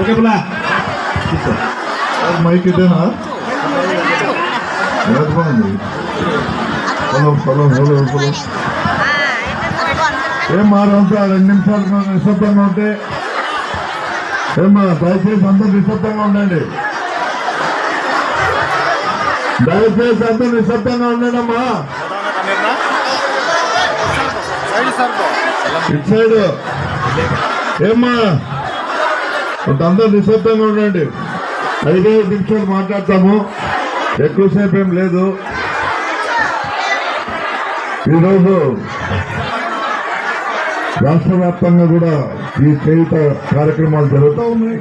Okay పులా mic ఇదేనా బాగుంది hello hello hello hello ఏం మారంతా రెండు నిమిషాలు నిశ్శబ్దంగా ఉంటే ఏమా దయచేసి అందరు నిశ్శబ్దంగా ఉండండి దయచేసి అంత నిశ్శబ్దంగా ఉండడమ్మా. ఇచ్చాడు. ఇటు సైడ్ ఏమ్మా అంతా నిశ్శబ్దంగా ఉండండి. ఐదైదు నిమిషాలు మాట్లాడతాము. ఎక్కువసేపు ఏం లేదు. ఈరోజు రాష్ట్ర వ్యాప్తంగా కూడా ఈ చేయుత కార్యక్రమాలు జరుగుతూ ఉన్నాయి.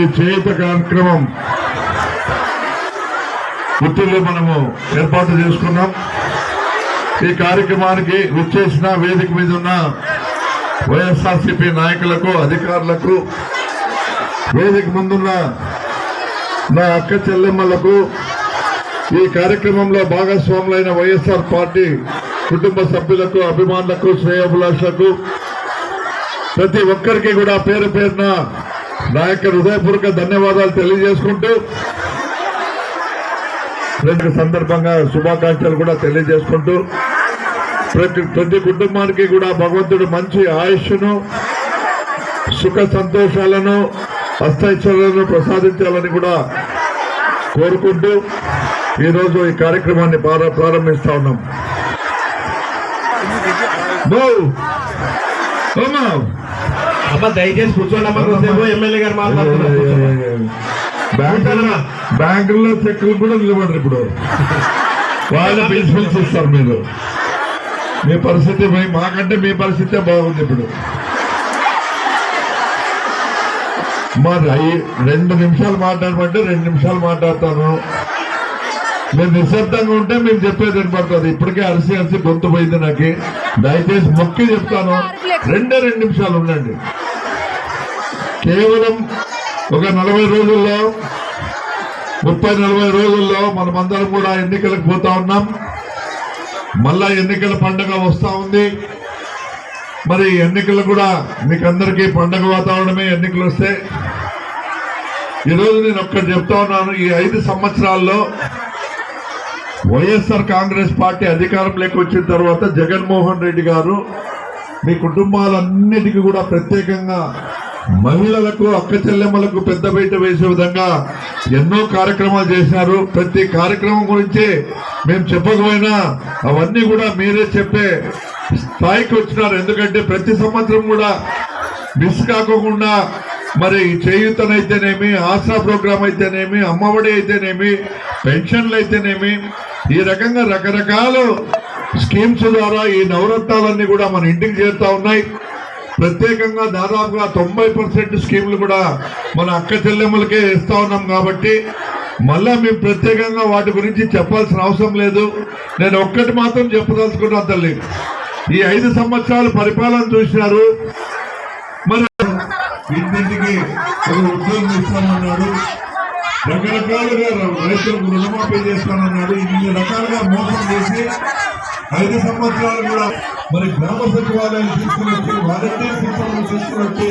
ఈ చేయుత కార్యక్రమం పుత్తూరులో మనము ఏర్పాటు చేసుకున్నాం. ఈ కార్యక్రమానికి విచ్చేసిన వేదిక మీద ఉన్న వైఎస్ఆర్సీపీ నాయకులకు అధికారులకు వేదిక ముందున్న నా అక్క చెల్లెమ్మలకు ఈ కార్యక్రమంలో భాగస్వాములైన వైఎస్ఆర్ పార్టీ కుటుంబ సభ్యులకు అభిమానులకు శ్రేయోభిలాషులకు ప్రతి ఒక్కరికి కూడా పేరు పేరున నా యొక్క హృదయపూర్వక ధన్యవాదాలు తెలియజేసుకుంటూ ప్రతి సందర్భంగా శుభాకాంక్షలు కూడా తెలియజేసుకుంటూ ప్రతి ప్రతి కుటుంబానికి కూడా భగవంతుడు మంచి ఆయుష్ను సుఖ సంతోషాలను అష్టైశ్వర్యాలను ప్రసాదించాలని కూడా కోరుకుంటూ ఈరోజు ఈ కార్యక్రమాన్ని ప్రార- ప్రారంభిస్తా ఉన్నాం. దయచేసి కూర్చోండి ఎమ్మెల్యే గారు మాట్లాడుతున్నారు. బ్యాంకుల్లో చెక్కులు కూడా నిలబడరు ఇప్పుడు. వాళ్ళ ప్రిన్సిపల్స్ ఇస్తారు మీరు. మీ పరిస్థితి మాకంటే మీ పరిస్థితే బాగుంది ఇప్పుడు. మరి అయ్యి రెండు నిమిషాలు మాట్లాడమంటే రెండు నిమిషాలు మాట్లాడతాను. మీరు నిశ్శబ్దంగా ఉంటే మేము చెప్పేది వినపడుతుంది. ఇప్పటికే అరిసి అరిసి గొంతు పోయింది నాకు. దయచేసి మొక్కి చెప్తాను. రెండే రెండు నిమిషాలు ఉండండి. కేవలం ఒక నలభై రోజుల్లో ముప్పై నలభై రోజుల్లో మనమందరం కూడా ఎన్నికలకు పోతా ఉన్నాం. మళ్ళా ఎన్నికల పండుగ వస్తూ ఉంది. మరి ఎన్నికలు కూడా మీకు అందరికీ పండుగ వాతావరణమే ఎన్నికలు వస్తే. ఈరోజు నేను ఒక్కటి చెప్తా ఉన్నాను ఈ ఐదు సంవత్సరాల్లో వైఎస్ఆర్ కాంగ్రెస్ పార్టీ అధికారంలోకి వచ్చిన తర్వాత జగన్మోహన్ రెడ్డి గారు మీ కుటుంబాలన్నిటికీ కూడా ప్రత్యేకంగా మహిళలకు అక్క చెల్లెమ్మలకు పెద్ద బయట వేసే విధంగా ఎన్నో కార్యక్రమాలు చేశారు. ప్రతి కార్యక్రమం గురించి మేము చెప్పకపోయినా అవన్నీ కూడా మీరే చెప్పే స్థాయికి వచ్చినారు. ఎందుకంటే ప్రతి సంవత్సరం కూడా మిస్ కాకోకుండా మరి చేయూతనైతేనేమి ఆశా ప్రోగ్రామ్ అయితేనేమి అమ్మఒడి అయితేనేమి పెన్షన్లు అయితేనేమి ఈ రకంగా రకరకాల స్కీమ్స్ ద్వారా ఈ నవరత్నాలన్నీ కూడా మన ఇంటికి చేరుతా ఉన్నాయి. ప్రత్యేకంగా దాదాపుగా తొంభై పర్సెంట్ స్కీములు కూడా మన అక్క చెల్లెమ్మలకే ఇస్తా ఉన్నాం కాబట్టి మళ్ళా మేము ప్రత్యేకంగా వాటి గురించి చెప్పాల్సిన అవసరం లేదు. నేను ఒక్కటి మాత్రం చెప్పదలుచుకున్నా తల్లి. ఈ ఐదు సంవత్సరాలు పరిపాలన చూసినారు. మరి ఇంటింటికి ఉద్యోగం ఇస్తానన్నాడు. రకరకాలుగా రైతులకు రుణమాఫీ చేస్తానన్నాడు. ఇన్ని రకాలుగా ఐదు సంవత్సరాలు కూడా మరి గ్రామ సచివాలయం తీసుకుని వాలంటీర్ సిస్టమ్ తీసుకుని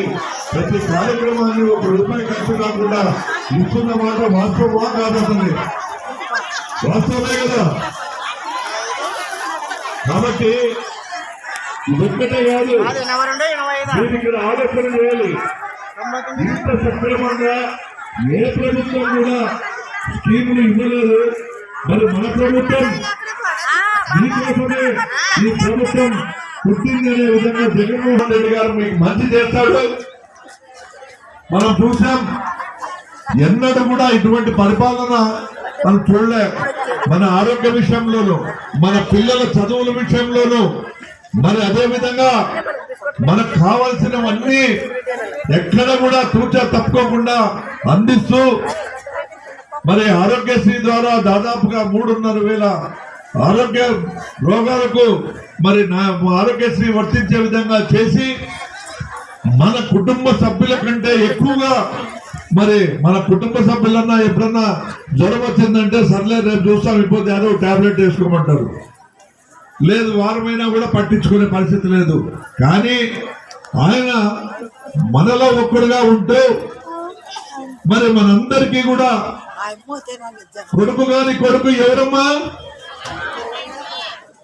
ప్రతి కార్యక్రమాన్ని ఒక రూపాయి ఖర్చు కాకుండా ఇస్తున్న మాట వాస్తవమా కాదు అసలు? వాస్తవమే కదా? కాబట్టి ఇదొక్కటే కాదు. మీరు ఇక్కడ ఆలోచన చేయాలి. ఇంత సక్రమంగా ఏ ప్రభుత్వం కూడా స్కీములు ఇవ్వలేదు. మరి మన ప్రభుత్వం మీకోసమే ఈ ప్రభుత్వం పుట్టిందనే విధంగా జగన్మోహన్ రెడ్డి గారు మీకు మంచి చేస్తాడు. మనం చూసాం ఎన్నడూ కూడా ఇటువంటి పరిపాలన మనం చూడలే. మన ఆరోగ్య విషయంలోనూ మన పిల్లల చదువుల విషయంలోనూ మరి అదే విధంగా మనకు కావాల్సినవన్నీ ఎక్కడ కూడా తూచా తప్పుకోకుండా అందిస్తూ మరి ఆరోగ్యశ్రీ ద్వారా దాదాపుగా మూడున్నర వేల ఆరోగ్య రోగాలకు మరి నా ఆరోగ్యశ్రీ వర్తించే విధంగా చేసి మన కుటుంబ సభ్యుల కంటే ఎక్కువగా మరి మన కుటుంబ సభ్యులన్నా ఎప్పుడన్నా జ్వరం వచ్చిందంటే సర్లే రేపు చూస్తాం అయిపోతే అదో టాబ్లెట్ వేసుకోమంటారు. లేదు వారమైనా కూడా పట్టించుకునే పరిస్థితి లేదు. కానీ ఆయన మనలో ఒక్కడుగా ఉంటూ మరి మనందరికీ కూడా కొడుకు గాని కొడుకు ఎవరమ్మా?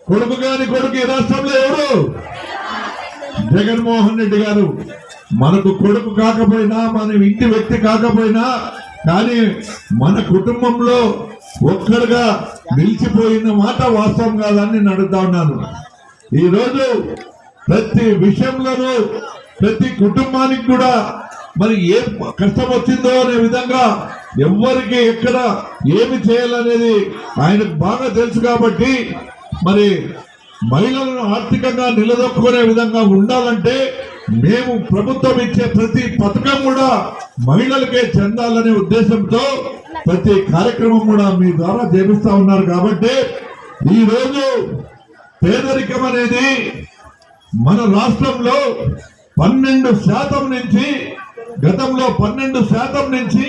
కొడుకు గాని కొడుకు ఈ రాష్ట్రంలో ఎవరు? జగన్మోహన్ రెడ్డి గారు. మనకు కొడుకు కాకపోయినా మన ఇంటి వ్యక్తి కాకపోయినా కానీ మన కుటుంబంలో ఒక్కడుగా నిలిచిపోయిన మాట వాస్తవం కాదని నేను అడుగుతా ఉన్నాను. ఈరోజు ప్రతి విషయంలోనూ ప్రతి కుటుంబానికి కూడా మరి ఏం కష్టం వచ్చిందో అనే విధంగా ఎవరికి ఎక్కడ ఏమి చేయాలనేది ఆయనకు బాగా తెలుసు కాబట్టి మరి మహిళలను ఆర్థికంగా నిలదొక్కునే విధంగా ఉండాలంటే మేము ప్రభుత్వం ఇచ్చే ప్రతి పథకం కూడా మహిళలకే చెందాలనే ఉద్దేశంతో ప్రతి కార్యక్రమం కూడా మీ ద్వారా చేపిస్తా ఉన్నారు కాబట్టి ఈరోజు పేదరికం అనేది మన రాష్ట్రంలో పన్నెండు శాతం నుంచి గతంలో పన్నెండు శాతం నుంచి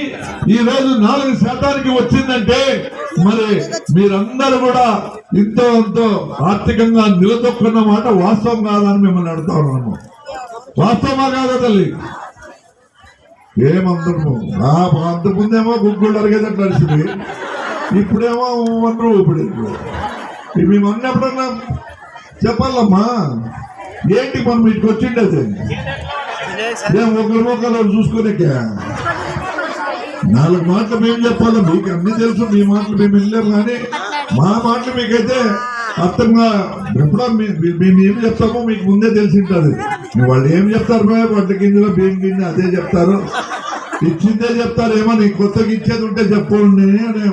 ఈ రోజు నాలుగు శాతానికి వచ్చిందంటే మరి మీరందరూ కూడా ఇంతో అంతో ఆర్థికంగా నిలదొక్కున్న మాట వాస్తవం కాదని మిమ్మల్ని అడుగుతా ఉన్నాము. వాస్తవమా కాదా తల్లి? ఏమందరము ఆ గుగ్గుళ్ళు అడిగేటట్టు నడిచింది ఇప్పుడేమో అందరూ ఇప్పుడు. ఇవి అన్నప్పుడన్నా చెప్పాలమ్మా. ఏంటి మనం ఇటుకు మేము ఏం ఒకరి చూసుకోనిక నాలుగు మాటలు మేము చెప్పాలి మీకు అన్ని తెలుసు మీ మాటలు మేము వెళ్ళాము కానీ మా మాటలు మీకైతే అర్థంగా ఎప్పుడో మీ- మేము ఏం చెప్తామో మీకు ముందే తెలిసి ఉంటుంది వాళ్ళు ఏం చెప్తారు బాయ్ గింజలో బియ్యం గింజ అదే చెప్తారు. ఇచ్చిందే చెప్తారు ఏమో నీకు కొత్తగా ఇచ్చేది ఉంటే చెప్పండి అని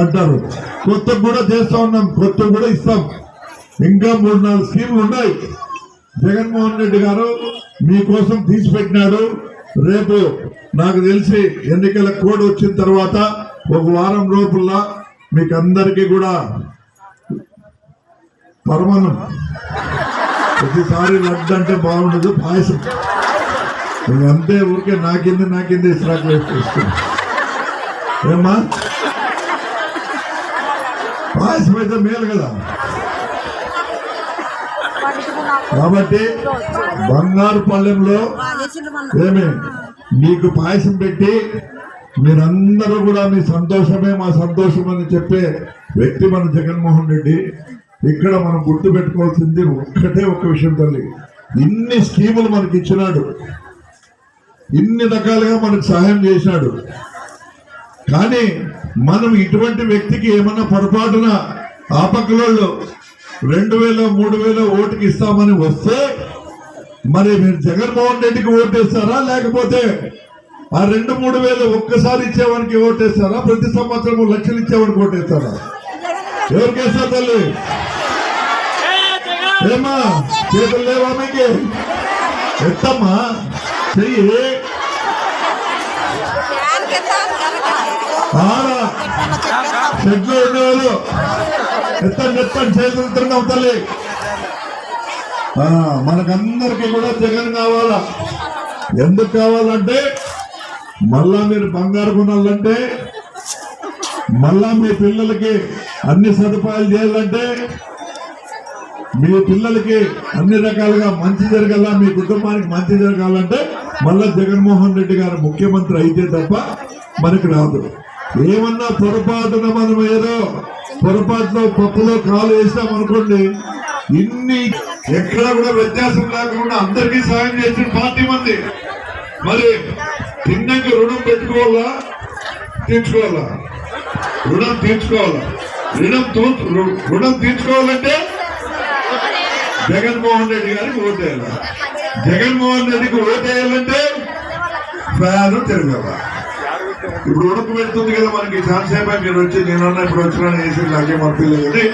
అంటారు. కొత్త కూడా చేస్తా ఉన్నాం కొత్త కూడా ఇస్తాం. ఇంకా మూడు నాలుగు స్కీములు ఉన్నాయి. జగన్మోహన్ రెడ్డి గారు మీకోసం తీసిపెట్టినాడు. రేపు నాకు తెలిసి ఎన్నికల కోడ్ వచ్చిన తర్వాత ఒక వారం లోపల మీకు అందరికీ కూడా పరమానం ప్రతిసారి లడ్డు అంటే బాగుండదు పాయసం. అంతే ఊరికే నాకింది నాకింది ఇస్రాక్ వేసుకొస్తుంది ఏమ్మా? పాయసం అయితే మేలు కదా. కాబట్టి బంగారు పల్లెంలో ఏమి? మీకు పాయసం పెట్టి మీరందరూ కూడా మీ సంతోషమే మా సంతోషం అని చెప్పే వ్యక్తి మన జగన్మోహన్ రెడ్డి. ఇక్కడ మనం గుర్తు పెట్టుకోవాల్సింది ఒక్కటే ఒక్క విషయం తల్లి. ఇన్ని స్కీములు మనకి ఇచ్చినాడు. ఇన్ని రకాలుగా మనకు సహాయం చేసినాడు. కానీ మనం ఇటువంటి వ్యక్తికి ఏమన్నా పొరపాటున ఆపకలోళ్ళు రెండు వేల మూడు వేల ఓటుకి ఇస్తామని వస్తే మరి మీరు జగన్మోహన్ రెడ్డికి ఓటేస్తారా లేకపోతే ఆ రెండు మూడు వేలు ఒక్కసారి ఇచ్చేవానికి ఓటేస్తారా ప్రతి సంవత్సరం లక్షలు ఇచ్చేవానికి ఓటేస్తారా ఎవరికి వేస్తారు తల్లి? ఏమా చేతులు లేవా మీకు? ఎత్తమ్మా చెయ్యి. ఆరా. చెట్లు ఉండేవాళ్ళు. ఎత్తండి ఎత్తండి చేతులు తిన్నాం తల్లి. మనకందరికి మనకందరికీ కూడా జగన్ కావాలా? ఎందుకు కావాలంటే మళ్ళా మీరు బంగారు కొనాలంటే మళ్ళా మీ పిల్లలకి అన్ని సదుపాయాలు చేయాలంటే మీ పిల్లలకి అన్ని రకాలుగా మంచి జరగాల మీ కుటుంబానికి మంచి జరగాలంటే మళ్ళా జగన్మోహన్ రెడ్డి గారు ముఖ్యమంత్రి అయితే తప్ప మనకి రాదు. ఏమన్నా పొరపాటున మనం ఏదో పొరపాటులో పప్పులో కాలు వేసాం అనుకోండి ఇన్ని ఎక్కడ కూడా వ్యత్యాసం లేకుండా అందరికీ సాయం చేసిన పార్టీ మంది. మరి తిన్నాక రుణం పెట్టుకోవాలా? తీర్చుకోవాలా? రుణం తీర్చుకోవాలా? రుణం రుణం తీర్చుకోవాలంటే జగన్మోహన్ రెడ్డి గారికి ఓటేయాలి. జగన్మోహన్ రెడ్డికి ఓటేయాలంటే ప్రయాణం తిరగవాలి ఇప్పుడు ఉడుకు పెడుతుంది కదా మనకి. చాలాసేపు మీరు వచ్చి నేనన్నా ఇప్పుడు వచ్చినా వేసి నాకేం అనిపించలేదు కానీ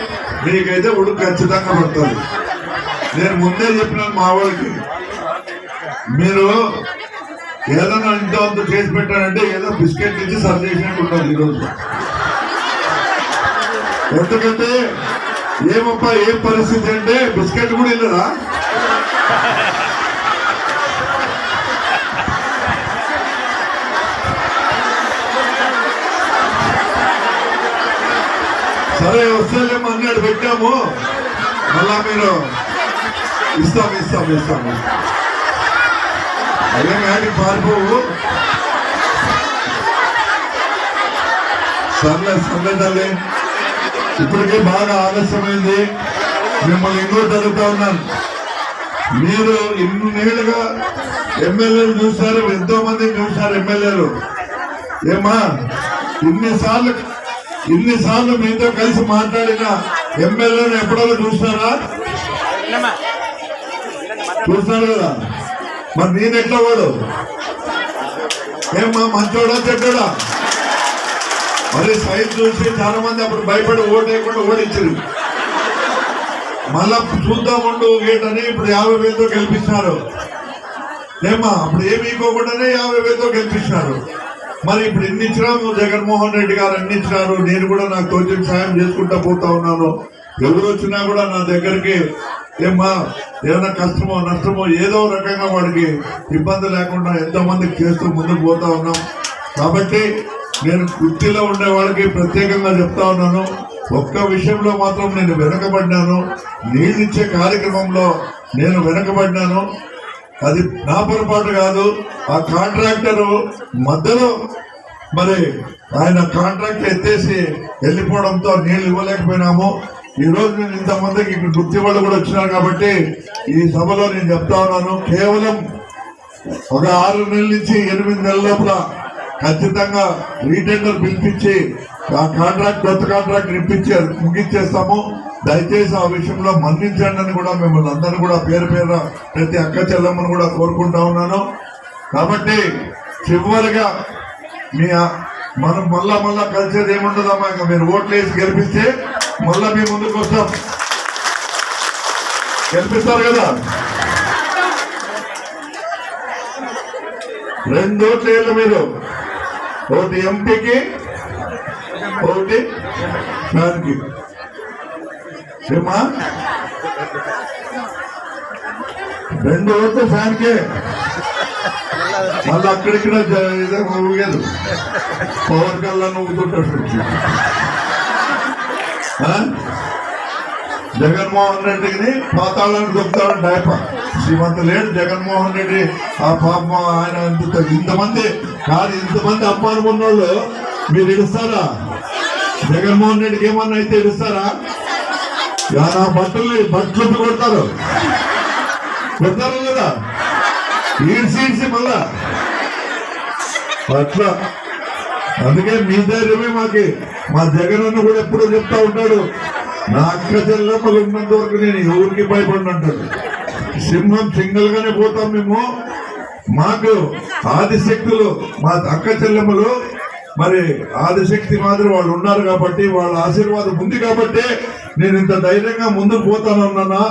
మీకైతే ఉడుకు ఖచ్చితంగా పడుతుంది. నేను ముందే చెప్పినాను మా వాళ్ళకి. మీరు ఏదైనా ఇంత అంత చేసి పెట్టారంటే ఏదో బిస్కెట్ ఇచ్చి సర్వ్ చేసినట్టు ఉంటుంది ఈరోజు. ఎందుకంటే ఏమప్పా ఏం పరిస్థితి అంటే బిస్కెట్ కూడా వెళ్ళదా సరే వస్తలేము అన్నాడు పెట్టాము. మళ్ళా మీరు ఇస్తాం ఇస్తాం ఇస్తాం. అదే కానీ పారిపోవు. సర్లే సర్లే తల్లి. ఇప్పటికే బాగా ఆలస్యమైంది. మిమ్మల్ని ఎన్నో జరుగుతూ ఉన్నాను. మీరు ఇన్నేళ్ళుగా ఎమ్మెల్యేలు చూశారు ఎంతో మంది చూశారు ఎమ్మెల్యేలు. ఏమా ఇన్నిసార్లు ఇన్నిసార్లు మీతో కలిసి మాట్లాడిన ఎమ్మెల్యేలు ఎప్పుడో చూస్తారు కదా? మరి నేను ఎట్లా వాడు? ఏమా మంచోడా చెడ్డోడా? మరి సైజ్ చూసి చాలా మంది అప్పుడు భయపడి ఓటేయకుండా ఓడించారు. మళ్ళా చూద్దాం ఉండు గేటని ఇప్పుడు యాభై వేలతో గెలిపించినారు ఏమా అప్పుడు ఏమి ఇవ్వకుండానే యాభై వేలతో గెలిపించినారు మరి ఇప్పుడు ఎన్ని ఇచ్చినా జగన్మోహన్ రెడ్డి గారు అన్ని ఇచ్చినారు నేను కూడా నాకు తోచిన సాయం చేసుకుంటా పోతా ఉన్నాను. ఎవరు వచ్చినా కూడా నా దగ్గరికి ఏమ్మా ఏమైనా కష్టమో నష్టమో ఏదో రకంగా వాడికి ఇబ్బంది లేకుండా ఎంతో మందికి చేస్తూ ముందుకు పోతా ఉన్నాం. కాబట్టి నేను వృత్తిలో ఉండే వాళ్ళకి ప్రత్యేకంగా చెప్తా ఉన్నాను. ఒక్క విషయంలో మాత్రం నేను వెనకబడ్డాను నీళ్ళిచ్చే కార్యక్రమంలో నేను వెనకబడ్డాను అది నా పొరపాటు కాదు. ఆ కాంట్రాక్టర్ మధ్యలో మరి ఆయన కాంట్రాక్ట్ ఎత్తేసి వెళ్ళిపోవడంతో నీళ్ళు ఇవ్వలేకపోయినాము. ఈ రోజు నేను ఇంతమందికి ఇక్కడ గుర్తి వాళ్ళు కూడా వచ్చినారు కాబట్టి ఈ సభలో నేను చెప్తా ఉన్నాను. కేవలం ఒక ఆరు నెలల నుంచి ఎనిమిది నెలల లోపల ఖచ్చితంగా రీటెండర్ పిలిపించి ఆ కాంట్రాక్ట్ కొత్త కాంట్రాక్ట్ ఇప్పించి ముగించేస్తాము. దయచేసి ఆ విషయంలో మన్నించండి అని కూడా మిమ్మల్ని అందరూ కూడా పేరు పేరు ప్రతి అక్క చెల్లమ్మను కూడా కోరుకుంటా ఉన్నాను. కాబట్టి చివరిగా మీ మనం మళ్ళా మళ్ళా కలిసేది ఏముండదమ్మా? ఇంకా మీరు ఓట్లు వేసి గెలిపిస్తే మళ్ళా మీ ముందుకు వస్తాం. గెలిపిస్తారు కదా? రెండు ఓట్లు వేయాలి మీరు. ఒకటి ఎంపీకి ఒకటి దానికి. ఏమా రెండు ఓట్లు ఫ్యాన్కే. మళ్ళీ అక్కడిక్కడ ఇదే ఊగేదు పవర్ కల్లా నవ్వుతుంటాడు ఆ? జగన్మోహన్ రెడ్డిని పాతాళానికి దొక్కుతాడు డైప. శ్రీమంత లేడు జగన్మోహన్ రెడ్డి ఆ పాప ఆయన ఇంతమంది కాదు ఇంతమంది అమ్మాను ఉన్నోళ్ళు మీరు ఇస్తారా జగన్మోహన్ రెడ్డికి ఏమన్నా అయితే ఇస్తారా చాలా నా బట్టలు బట్టలు కొడతారు? కొడతారు కదా? ఈడ్చి ఈడ్చి మళ్ళా? అట్లా. అందుకే మీ ధైర్యమే మాకి. మా జగన్ అన్న కూడా ఎప్పుడూ చెప్తా ఉంటాడు నా అక్క చెల్లెమ్మలు ఉన్నంత వరకు నేను ఎవరికి భయపడిన అంటాడు. సింహం సింగల్ గానే పోతాం మేము. మాకు ఆదిశక్తులు మా అక్క చెల్లెమ్మలు మరి ఆదిశక్తి మాదిరి వాళ్ళు ఉన్నారు కాబట్టి వాళ్ళ ఆశీర్వాదం ఉంది కాబట్టి నేను ఇంత ధైర్యంగా ముందుకు పోతానన్నా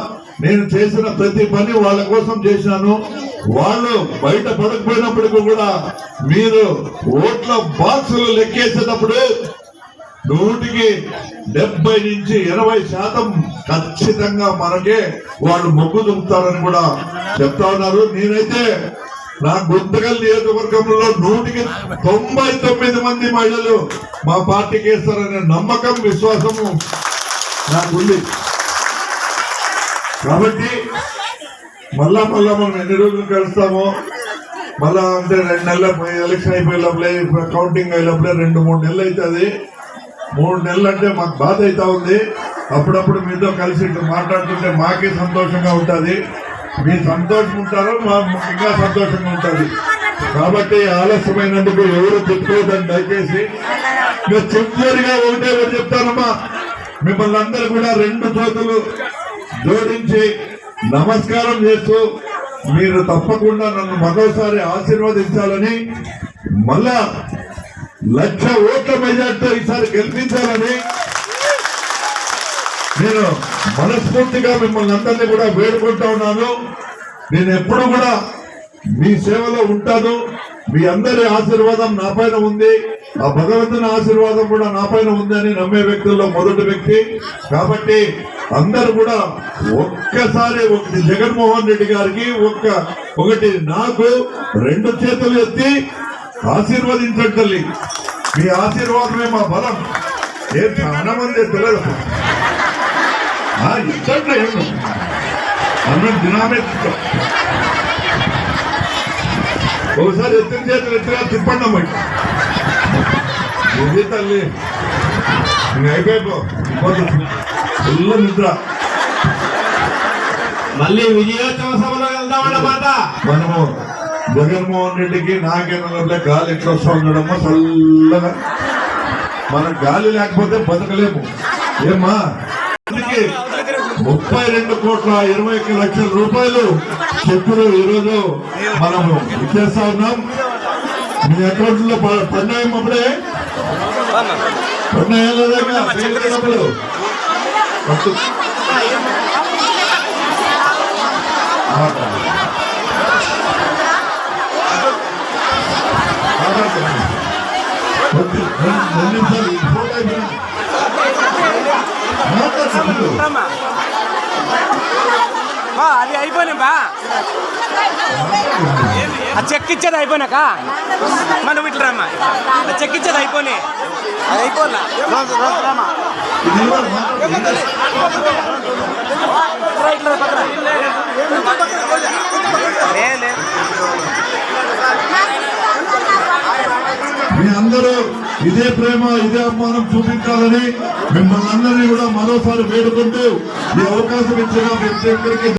నేను చేసిన ప్రతి పని వాళ్ళ కోసం చేశాను. వాళ్ళు బయట పడకపోయినప్పటికీ కూడా మీరు ఓట్ల బాక్సులు లెక్కేసేటప్పుడు నూటికి డెబ్బై నుంచి ఎనభై శాతం ఖచ్చితంగా మనకే వాళ్ళు మొగ్గు చూపుతారని కూడా చెప్తా ఉన్నారు. నేనైతే నా గుంతకల్ నియోజకవర్గంలో నూటికి తొంభై తొమ్మిది మంది మహిళలు మా పార్టీకి వేస్తారనే నమ్మకం విశ్వాసము నాకుంది. కాబట్టి మళ్ళా మళ్ళా మనం ఎన్ని రోజులు కలుస్తామో మళ్ళా అంటే రెండు నెలల ఎలక్షన్ అయిపోయేలోపలే కౌంటింగ్ అయ్యేలోపలే రెండు మూడు నెలలు అవుతుంది మూడు నెలలు అంటే మాకు బాధ అవుతా ఉంది. అప్పుడప్పుడు మీతో కలిసి మాట్లాడుతుంటే మాకే సంతోషంగా ఉంటుంది. మీరు సంతోషం ఉంటారో మాకు ఇంకా సంతోషంగా ఉంటుంది. కాబట్టి ఆలస్యమైనందుకు ఎవరు తిట్టుకోవద్దని దయచేసి మీరు చివరిగా ఒకటే ఒకటి చెప్తానమ్మా. మిమ్మల్ని అందరూ కూడా రెండు చేతులు జోడించి నమస్కారం చేస్తూ మీరు తప్పకుండా నన్ను మరోసారి ఆశీర్వదించాలని మళ్ళా లక్ష ఓట్ల మెజార్టీతో ఈసారి గెలిపించాలని నేను మనస్ఫూర్తిగా మిమ్మల్ని అందరినీ కూడా వేడుకుంటా ఉన్నాను. నేను ఎప్పుడు కూడా మీ సేవలో ఉంటాను. మీ అందరి ఆశీర్వాదం నా పైన ఉంది. ఆ భగవంతుని ఆశీర్వాదం కూడా నా పైన ఉందని నమ్మే వ్యక్తుల్లో మొదటి వ్యక్తి. కాబట్టి అందరూ కూడా ఒక్కసారి ఒకటి జగన్మోహన్ రెడ్డి గారికి ఒక్క ఒకటి నాకు రెండు చేతులు ఎత్తి ఆశీర్వదించండి తల్లి. మీ ఆశీర్వాదమే మా బలం. ఏ చాలా మంది తెలియదు ఏమో. అన్నట్టు దినామే. ఒకసారి ఎత్తిన చేతులు ఎత్తిగా తిప్పండి అమ్మ ఇది తల్లి? అయిపోయిపో. ఫుల్ నిద్ర. మళ్ళీ విజయోత్సవ సభలో వెళ్దామన్నమాట మనము జగన్మోహన్ రెడ్డికి నాకేంద్రంలో గాలి ఎట్లా వస్తా ఉండడమో చల్లగా. మనం గాలి లేకపోతే బతకలేము. ఏమ్మా? అందుకే ముప్పై రెండు కోట్ల ఇరవై ఒక్క లక్షల రూపాయలు చెక్కులు ఈరోజు మనము ఇచ్చేస్తా ఉన్నాం. మీ అకౌంట్లో పడినాయం అప్పుడే? పడినాయా లేదా పట్టు. మాట్లాడు. మాట్లాడుతున్నాను. వద్దు. రెండు- రెండు నిమిషాలు ఈ ఫోటో అయిపోయింది. మాట్లాడుతున్నాను. బా అది అయిపోయినా ఆ చెక్ ఇచ్చేది అయిపోయినాక? మనం ఇట్లా రమ్మా. చెక్ ఇచ్చేది అయిపోయినాయి. అది అయిపోయినా మీ అందరూ ఇదే ప్రేమ ఇదే అభిమానం చూపించాలని మిమ్మల్ని అందరినీ కూడా మరోసారి వేడుకుంటూ ఈ అవకాశం ఇచ్చిన ప్రతి ఒక్కరికి